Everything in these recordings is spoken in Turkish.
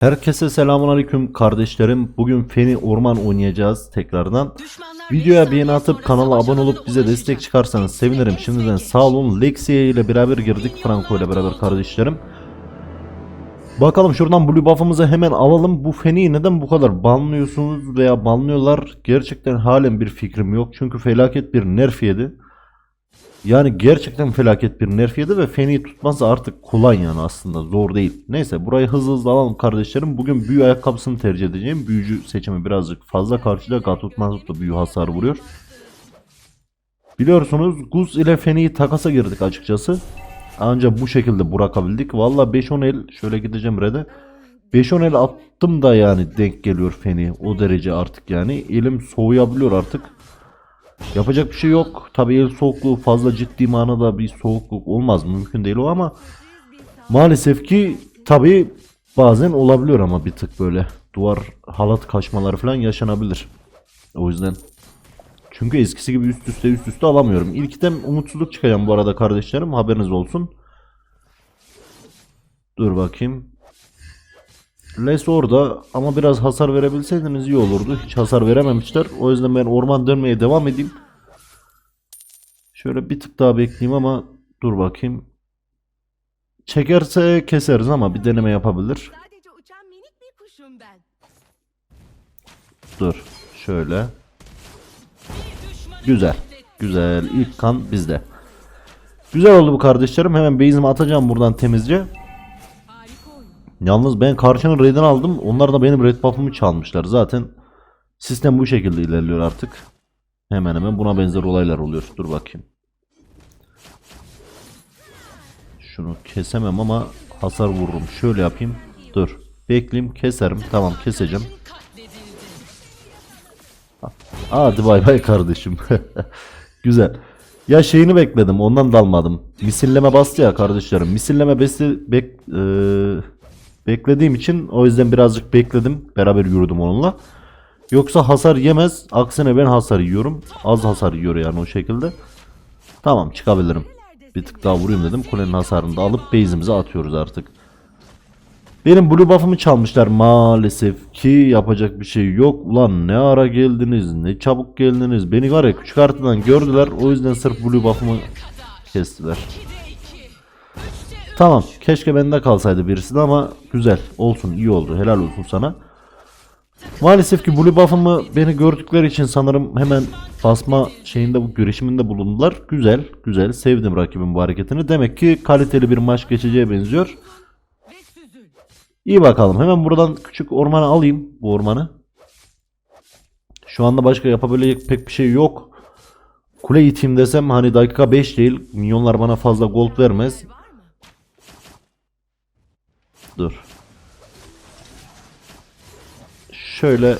Herkese selamünaleyküm kardeşlerim. Bugün Feni Orman oynayacağız tekrardan. Videoya beğeni atıp kanala abone olup bize destek çıkarsanız sevinirim. Şimdiden sağ olun. Lexia ile beraber girdik Franco ile beraber kardeşlerim. Bakalım şuradan blue buff'ımızı hemen alalım. Bu Feni'yi neden bu kadar banlıyorsunuz veya banlıyorlar? Gerçekten halen bir fikrim yok. Çünkü felaket bir nerf yedi. Yani gerçekten felaket bir nerf yedi ve Feni'yi tutması artık kolay yani aslında zor değil. Neyse burayı hızlı hızlı alalım kardeşlerim. Bugün büyü ayakkabısını tercih edeceğim. Büyücü seçimi birazcık fazla karşıda Gatot Mazut büyü hasarı vuruyor. Biliyorsunuz Guz ile Feni'yi takasa girdik açıkçası. Ancak bu şekilde bırakabildik. Valla 5-10 el şöyle gideceğim Red'e. 5-10 el attım da yani denk geliyor Feni. O derece artık yani. Elim soğuyabiliyor artık. Yapacak bir şey yok. Tabii el soğukluğu fazla ciddi manada bir soğukluk olmaz. Mümkün değil o ama maalesef ki tabii bazen olabiliyor ama bir tık böyle duvar halat kaçmaları falan yaşanabilir. O yüzden çünkü eskisi gibi üst üste üst üste alamıyorum. İlkten umutsuzluk çıkacağım bu arada kardeşlerim. Haberiniz olsun. Dur bakayım. Les orada ama biraz hasar verebilseydiniz iyi olurdu. Hiç hasar verememişler. O yüzden ben orman dönmeye devam edeyim. Şöyle bir tık daha bekleyeyim ama dur bakayım. Çekerse keseriz ama bir deneme yapabilir. Dur. Şöyle. Güzel. Güzel. İlk kan bizde. Güzel oldu bu kardeşlerim. Hemen base'imi atacağım buradan temizce. Yalnız ben karşının red'ini aldım. Onlar da benim red buff'ımı çalmışlar. Zaten sistem bu şekilde ilerliyor artık. Hemen hemen buna benzer olaylar oluyor. Dur bakayım. Şunu kesemem ama hasar vururum. Şöyle yapayım. Dur. Bekleyeyim keserim. Tamam keseceğim. Hadi bay bay kardeşim. Güzel. Ya şeyini bekledim ondan dalmadım. Misilleme bastı ya kardeşlerim. Misilleme besti bek, eee, beklediğim için o yüzden birazcık bekledim. Beraber yürüdüm onunla. Yoksa hasar yemez. Aksine ben hasar yiyorum. Az hasar yiyor yani o şekilde. Tamam çıkabilirim. Bir tık daha vurayım dedim. Kulenin hasarını da alıp base'imize atıyoruz artık. Benim blue buff'ımı çalmışlar maalesef ki yapacak bir şey yok. Ulan ne ara geldiniz ne çabuk geldiniz. Beni var ya küçük haritadan gördüler o yüzden sırf blue buff'ımı kestiler. Tamam keşke bende kalsaydı birisi de ama güzel olsun iyi oldu helal olsun sana. Maalesef ki blue buff'ımı beni gördükleri için sanırım hemen basma şeyinde bu girişiminde bulundular. Güzel güzel sevdim rakibin bu hareketini. Demek ki kaliteli bir maç geçeceğe benziyor. İyi bakalım. Hemen buradan küçük ormanı alayım. Bu ormanı. Şu anda başka yapabilecek pek bir şey yok. Kule iteyim desem hani dakika 5 değil. Minyonlar bana fazla gold vermez. Dur. Şöyle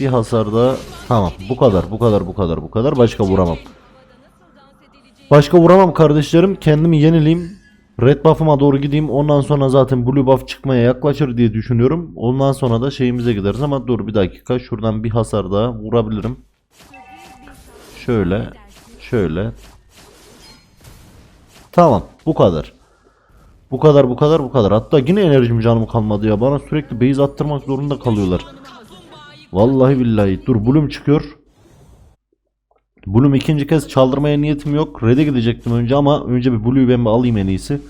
bir hasar da tamam. Bu kadar, bu kadar, bu kadar, bu kadar. Başka vuramam. Başka vuramam kardeşlerim. Kendimi yenileyim. Red buff'ıma doğru gideyim. Ondan sonra zaten blue buff çıkmaya yaklaşır diye düşünüyorum. Ondan sonra da şeyimize gideriz ama dur bir dakika. Şuradan bir hasar daha vurabilirim. Şöyle. Şöyle. Tamam. Bu kadar. Bu kadar bu kadar bu kadar. Hatta yine enerjim canım kalmadı ya. Bana sürekli base attırmak zorunda kalıyorlar. Vallahi billahi. Dur Bloom çıkıyor. Bloom ikinci kez çaldırmaya niyetim yok. Red'e gidecektim önce ama önce bir Blue'yu ben bir alayım en iyisi.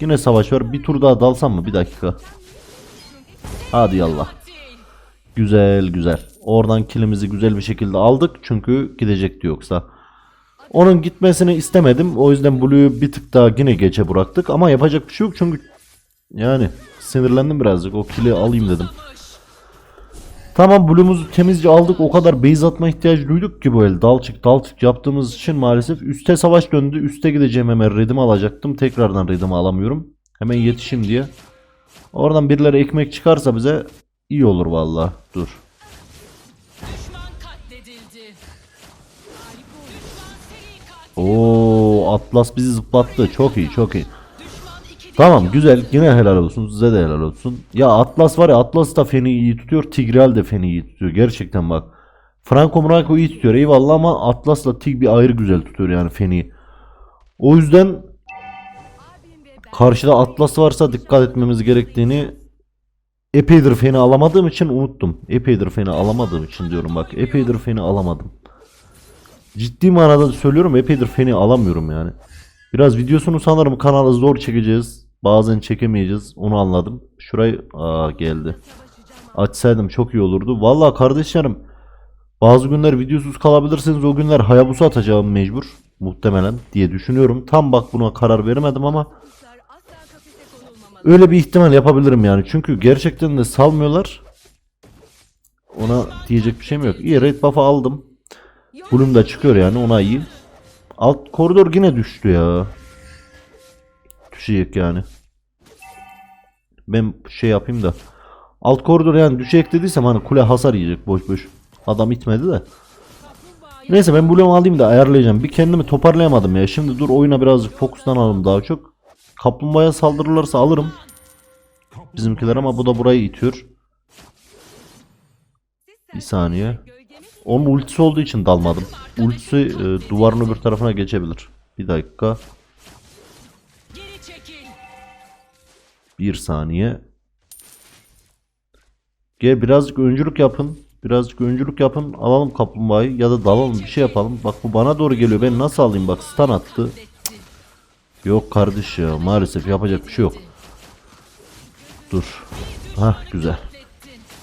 Yine savaş var. Bir tur daha dalsam mı? Bir dakika. Hadi yallah. Güzel güzel. Oradan kilimizi güzel bir şekilde aldık. Çünkü gidecekti yoksa. Onun gitmesini istemedim. O yüzden Blue'yu bir tık daha yine geçe bıraktık. Ama yapacak bir şey yok çünkü yani sinirlendim birazcık. O kili alayım dedim. Tamam Blue'umuzu temizce aldık. O kadar base atma ihtiyacı duyduk ki bu el. Dal çık dal çık yaptığımız için maalesef üste savaş döndü. Üste gideceğim hemen redimi alacaktım. Tekrardan redimi alamıyorum. Hemen yetişim diye. Oradan birileri ekmek çıkarsa bize iyi olur vallahi. Dur. Oo Atlas bizi zıplattı. Çok iyi çok iyi. Tamam güzel yine helal olsun size de helal olsun. Ya Atlas var ya Atlas da Feni iyi tutuyor. Tigreal de Feni iyi tutuyor. Gerçekten bak. Franco Franco iyi tutuyor eyvallah ama Atlas'la Tig bir ayrı güzel tutuyor yani Feni'yi. O yüzden karşıda Atlas varsa dikkat etmemiz gerektiğini epeydir feni alamadığım için unuttum. Epeydir feni alamadığım için diyorum bak. Epeydir feni alamadım. Ciddi manada söylüyorum epeydir feni alamıyorum yani. Biraz videosunu sanırım kanala zor çekeceğiz. Bazen çekemeyeceğiz. Onu anladım. Şurayı aa geldi. Açsaydım çok iyi olurdu. Vallahi kardeşlerim bazı günler videosuz kalabilirsiniz. O günler Hayabusa atacağım mecbur. Muhtemelen diye düşünüyorum. Tam bak buna karar veremedim ama öyle bir ihtimal yapabilirim yani. Çünkü gerçekten de salmıyorlar. Ona diyecek bir şeyim yok. İyi red buff'ı aldım. Bloom da çıkıyor yani ona iyi. Alt koridor yine düştü ya. Düşecek yani. Ben şey yapayım da. Alt koridor yani düşecek dediysem hani kule hasar yiyecek boş boş. Adam itmedi de. Neyse ben Bloom'u alayım da ayarlayacağım. Bir kendimi toparlayamadım ya. Şimdi dur oyuna birazcık fokuslanalım daha çok. Kaplumbağaya saldırırlarsa alırım. Bizimkiler ama bu da burayı itiyor. Bir saniye. Onun ultisi olduğu için dalmadım. Ultisi e, duvarın öbür tarafına geçebilir. Bir dakika. Bir saniye. Gel birazcık öncülük yapın. Birazcık öncülük yapın. Alalım kaplumbağayı ya da dalalım bir şey yapalım. Bak bu bana doğru geliyor. Ben nasıl alayım bak stun attı. Yok kardeş ya maalesef yapacak bir şey yok. Dur. Hah güzel.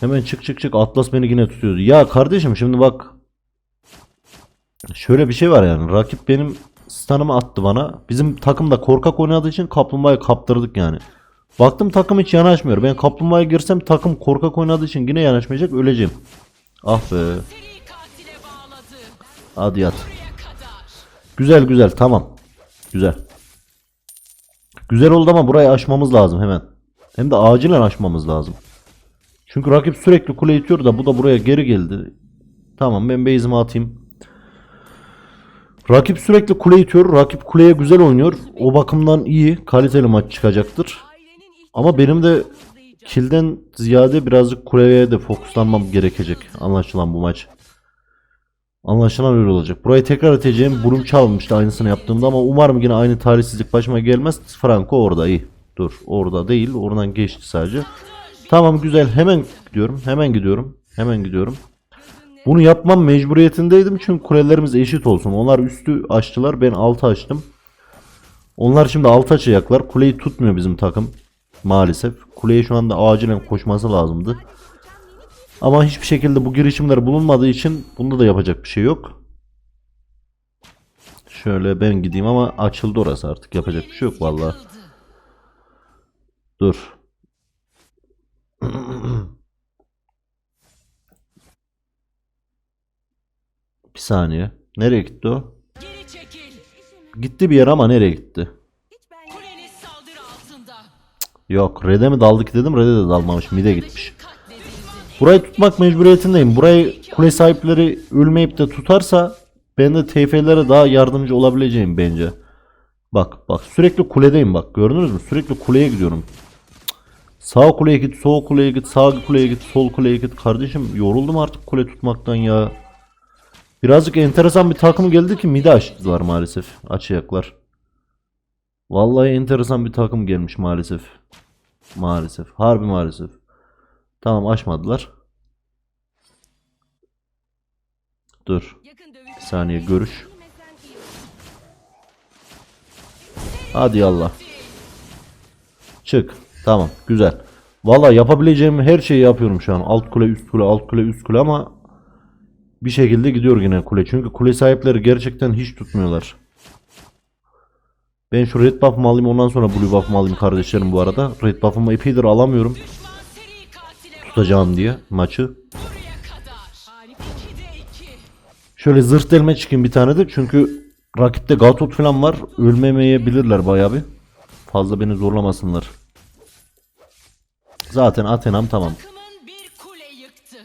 Hemen çık çık çık Atlas beni yine tutuyordu. Ya kardeşim şimdi bak. Şöyle bir şey var yani. Rakip benim stun'ımı attı bana. Bizim takım da korkak oynadığı için kaplumbağayı kaptırdık yani. Baktım takım hiç yanaşmıyor. Ben kaplumbağaya girsem takım korkak oynadığı için yine yanaşmayacak öleceğim. Ah be. Hadi yat. Güzel güzel tamam. Güzel. Güzel oldu ama burayı aşmamız lazım hemen. Hem de acilen aşmamız lazım. Çünkü rakip sürekli kule itiyor da bu da buraya geri geldi. Tamam ben base'imi atayım. Rakip sürekli kule itiyor. Rakip kuleye güzel oynuyor. O bakımdan iyi. Kaliteli maç çıkacaktır. Ama benim de. Kilden ziyade birazcık kuleye de fokuslanmam gerekecek. Anlaşılan bu maç. Anlaşılan öyle olacak. Burayı tekrar edeceğim. Burum çalmıştı aynısını yaptığımda ama umarım yine aynı talihsizlik başıma gelmez. Franco orada iyi. Dur orada değil. Oradan geçti sadece. Tamam güzel. Hemen gidiyorum. Hemen gidiyorum. Hemen gidiyorum. Bunu yapmam mecburiyetindeydim çünkü kulelerimiz eşit olsun. Onlar üstü açtılar. Ben altı açtım. Onlar şimdi altı açacaklar. Kuleyi tutmuyor bizim takım. Maalesef. Kuleye şu anda acilen koşması lazımdı. Ama hiçbir şekilde bu girişimler bulunmadığı için bunda da yapacak bir şey yok. Şöyle ben gideyim ama açıldı orası artık. Yapacak bir şey yok vallahi. Dur. Bir saniye. Nereye gitti o? Gitti bir yere ama nereye gitti? Yok Red'e mi daldık dedim Red'e de dalmamış mide gitmiş. Burayı tutmak mecburiyetindeyim. Burayı kule sahipleri ölmeyip de tutarsa ben de TF'lere daha yardımcı olabileceğim bence. Bak bak sürekli kuledeyim bak gördünüz mü? Sürekli kuleye gidiyorum. Sağ kuleye git, sol kuleye git, sağ kuleye git, sol kuleye git. Kardeşim yoruldum artık kule tutmaktan ya. Birazcık enteresan bir takım geldi ki mide açtılar maalesef. Açacaklar. Vallahi enteresan bir takım gelmiş maalesef. Maalesef. Harbi maalesef. Tamam açmadılar. Dur. Bir saniye görüş. Hadi Allah. Çık. Tamam. Güzel. Valla yapabileceğim her şeyi yapıyorum şu an. Alt kule, üst kule, alt kule, üst kule ama bir şekilde gidiyor yine kule. Çünkü kule sahipleri gerçekten hiç tutmuyorlar. Ben şu red buff'ımı alayım ondan sonra blue buff'ımı alayım kardeşlerim bu arada. Red buff'ımı epeydir alamıyorum. Tutacağım diye maçı. buraya kadar. Harika. 2'de 2. Şöyle zırh delme çıkayım bir tane de çünkü rakipte Gatot falan var. Ölmemeyebilirler bayağı bir. Fazla beni zorlamasınlar. Zaten Athena'm tamam. Takımın bir kule yıktı.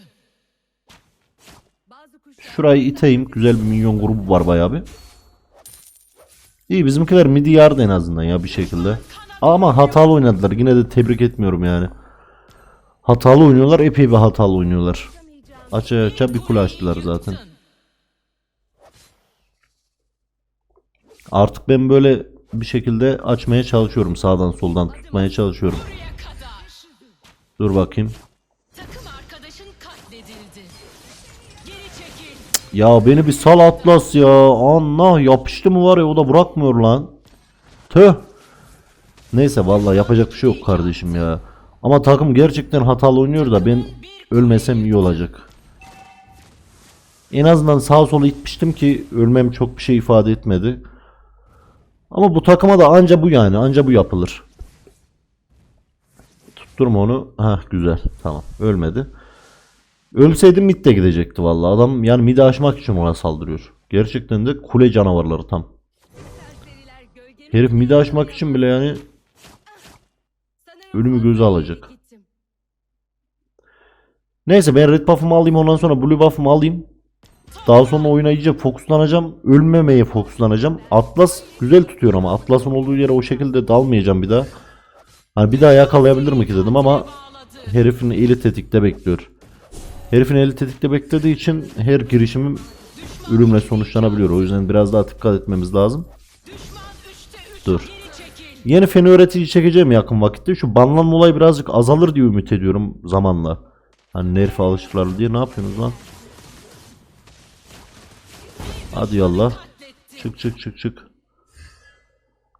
Bazı kuşlar Şurayı iteyim. Güzel bir minyon grubu var bayağı bir. İyi bizimkiler midi yardı en azından ya bir şekilde. Ama hatalı oynadılar. Yine de tebrik etmiyorum yani. Hatalı oynuyorlar. Epey bir hatalı oynuyorlar. Aça aça bir kule açtılar zaten. Artık ben böyle bir şekilde açmaya çalışıyorum. Sağdan soldan tutmaya çalışıyorum. Dur bakayım. Ya beni bir sal Atlas ya. Allah yapıştı mı var ya o da bırakmıyor lan. Tüh. Neyse vallahi yapacak bir şey yok kardeşim ya. Ama takım gerçekten hatalı oynuyor da ben ölmesem iyi olacak. En azından sağa sola itmiştim ki ölmem çok bir şey ifade etmedi. Ama bu takıma da anca bu yani anca bu yapılır. Tutturma onu. Hah güzel tamam ölmedi. Ölseydim mid de gidecekti vallahi. Adam yani mid aşmak için ona saldırıyor. Gerçekten de kule canavarları tam. Herif mid aşmak için bile yani ölümü göze alacak. Neyse ben red buff'ımı alayım ondan sonra blue buff'ımı alayım. Daha sonra oyuna iyice fokuslanacağım. Ölmemeye fokuslanacağım. Atlas güzel tutuyor ama Atlas'ın olduğu yere o şekilde dalmayacağım bir daha. Hani bir daha yakalayabilir mi ki dedim ama herifin eli tetikte bekliyor. Herifin eli tetikte beklediği için her girişimim ölümle sonuçlanabiliyor. O yüzden biraz daha dikkat etmemiz lazım. Düşman 3'te 3. Dur. Yeni fen öğretici çekeceğim yakın vakitte. Şu banlanma olayı birazcık azalır diye ümit ediyorum zamanla. Hani nerfe alışırlar diye ne yapıyorsunuz lan? Hadi yallah. Çık çık çık çık.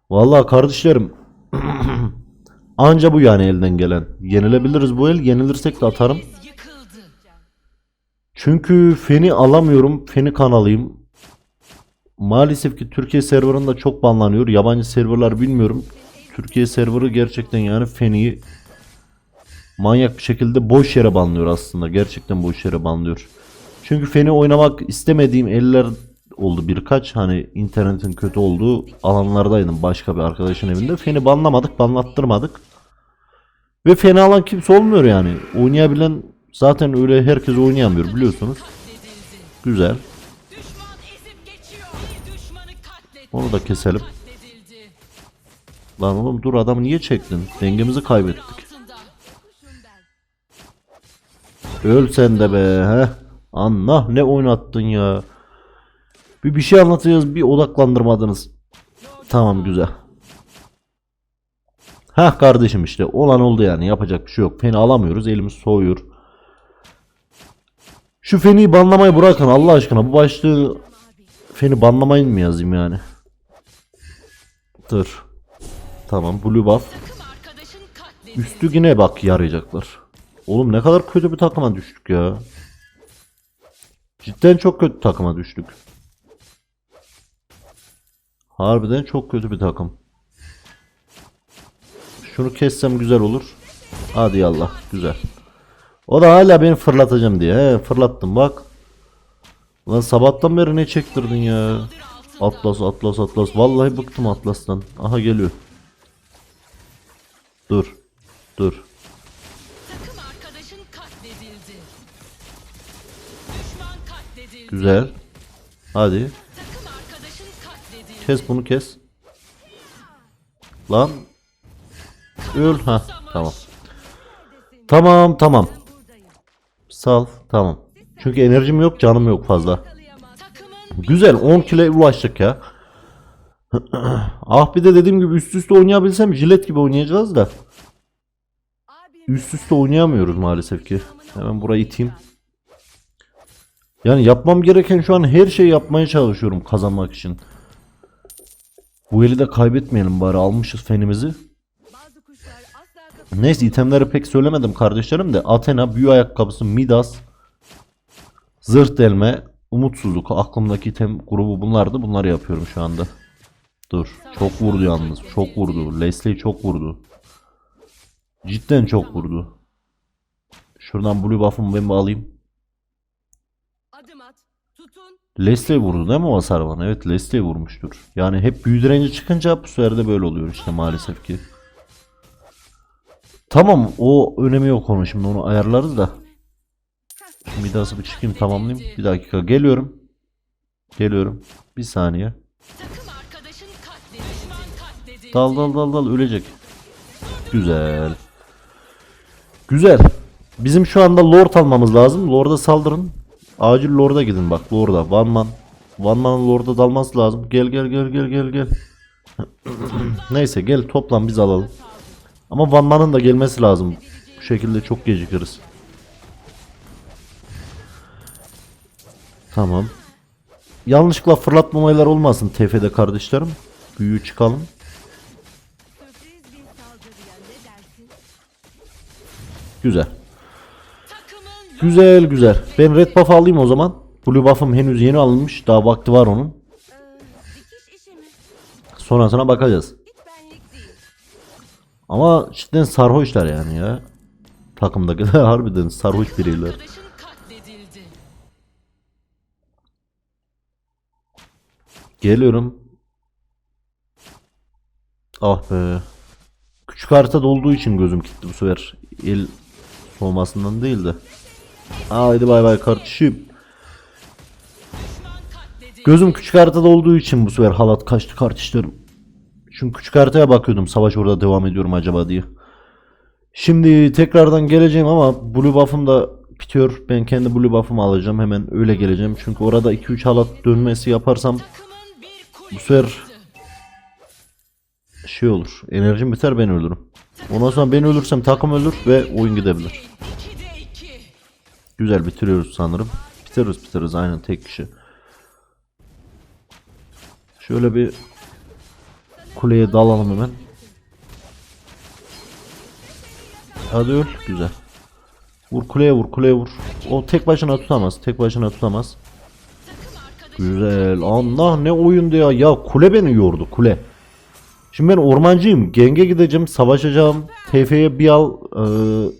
Vallahi kardeşlerim. Anca bu yani elden gelen. Yenilebiliriz bu el. Yenilirsek de atarım. Çünkü feni alamıyorum. Feni kanalıyım. Maalesef ki Türkiye serverında çok banlanıyor. Yabancı serverlar bilmiyorum. Türkiye serverı gerçekten yani feniyi manyak bir şekilde boş yere banlıyor aslında. Gerçekten boş yere banlıyor. Çünkü feni oynamak istemediğim eller oldu birkaç. Hani internetin kötü olduğu alanlardaydım başka bir arkadaşın evinde. Feni banlamadık, banlattırmadık. Ve fena alan kimse olmuyor yani. Oynayabilen zaten öyle herkes oynayamıyor biliyorsunuz. Güzel. Onu da keselim. Lan oğlum dur adamı niye çektin? Dengemizi kaybettik. Öl sen de be. Heh. Allah ne oynattın ya. Bir bir şey anlatacağız bir odaklandırmadınız. Tamam güzel. Hah kardeşim işte olan oldu yani yapacak bir şey yok. Feni alamıyoruz elimiz soğuyor. Şu feni banlamayı bırakın Allah aşkına bu başlığı feni banlamayın mı yazayım yani? Dur. Tamam blue buff. Üstü yine bak yarayacaklar. Oğlum ne kadar kötü bir takıma düştük ya. Cidden çok kötü takıma düştük. Harbiden çok kötü bir takım. Şunu kessem güzel olur. Hadi yallah güzel. O da hala beni fırlatacağım diye. He fırlattım bak. Lan sabahtan beri ne çektirdin ya. Atlas atlas atlas. Vallahi bıktım atlastan. Aha geliyor. Dur. Dur. Güzel. Hadi. Kes bunu kes. Lan. Öl. Ha tamam. Tamam tamam. Sal. Tamam. Çünkü enerjim yok canım yok fazla. Güzel 10 kile ulaştık ya. ah bir de dediğim gibi üst üste oynayabilsem jilet gibi oynayacağız da. Üst üste oynayamıyoruz maalesef ki. Hemen burayı iteyim. Yani yapmam gereken şu an her şeyi yapmaya çalışıyorum kazanmak için. Bu eli de kaybetmeyelim bari almışız fenimizi. Neyse itemleri pek söylemedim kardeşlerim de Athena, büyü ayakkabısı, Midas, zırh delme, umutsuzluk. Aklımdaki item grubu bunlardı. Bunları yapıyorum şu anda. Dur. Çok vurdu yalnız. Çok vurdu. Leslie çok vurdu. Cidden çok vurdu. Şuradan blue buff'ımı ben alayım. Leslie vurdu değil mi o hasar bana? Evet Leslie vurmuştur. Yani hep büyü direnci çıkınca bu sefer de böyle oluyor işte maalesef ki. Tamam o önemi yok onun şimdi onu ayarlarız da. Midas'ı bir çıkayım tamamlayayım. Bir dakika geliyorum. Geliyorum. Bir saniye. Dal dal dal dal ölecek. Güzel. Güzel. Bizim şu anda Lord almamız lazım. Lord'a saldırın. Acil Lord'a gidin bak Lord'a. One man. One man Lord'a dalması lazım. Gel gel gel gel gel gel. Neyse gel toplan biz alalım. Ama Van Man'ın da gelmesi lazım. Bu şekilde çok gecikiriz. Tamam. Yanlışlıkla fırlatmamalar olmasın TF'de kardeşlerim. Büyüğü çıkalım. Güzel. Güzel güzel. Ben red buff alayım o zaman. Blue buff'ım henüz yeni alınmış. Daha vakti var onun. Sonrasına bakacağız. Ama cidden sarhoşlar yani ya. Takımdakiler harbiden sarhoş bireyler. Geliyorum. Ah be. Küçük haritada olduğu için gözüm gitti bu sefer. El olmasından değil de. Haydi bay bay kardeşim. Gözüm küçük haritada olduğu için bu sefer halat kaçtı kardeşlerim. Çünkü küçük haritaya bakıyordum savaş orada devam ediyorum acaba diye. Şimdi tekrardan geleceğim ama blue buff'ım da bitiyor. Ben kendi blue buff'ımı alacağım hemen öyle geleceğim. Çünkü orada 2-3 halat dönmesi yaparsam bu sefer şey olur. Enerjim biter ben ölürüm. Ondan sonra ben ölürsem takım ölür ve oyun gidebilir. 2'de 2. Güzel bitiriyoruz sanırım. Bitiririz bitiririz aynen tek kişi. Şöyle bir kuleye dalalım hemen. Hadi öl. Güzel. Vur kuleye vur kuleye vur. O tek başına tutamaz. Tek başına tutamaz. Güzel. Allah ne oyundu ya. Ya kule beni yordu kule. Şimdi ben ormancıyım. Genge gideceğim. Savaşacağım. TF'ye bir al. E,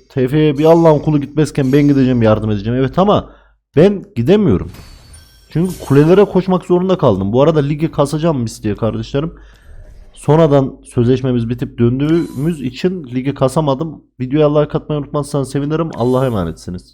TF'ye bir al lan kulu gitmezken ben gideceğim yardım edeceğim. Evet ama ben gidemiyorum. Çünkü kulelere koşmak zorunda kaldım. Bu arada ligi kasacağım mis diye kardeşlerim. Sonradan sözleşmemiz bitip döndüğümüz için ligi kasamadım. Videoya like atmayı unutmazsanız sevinirim. Allah'a emanetsiniz.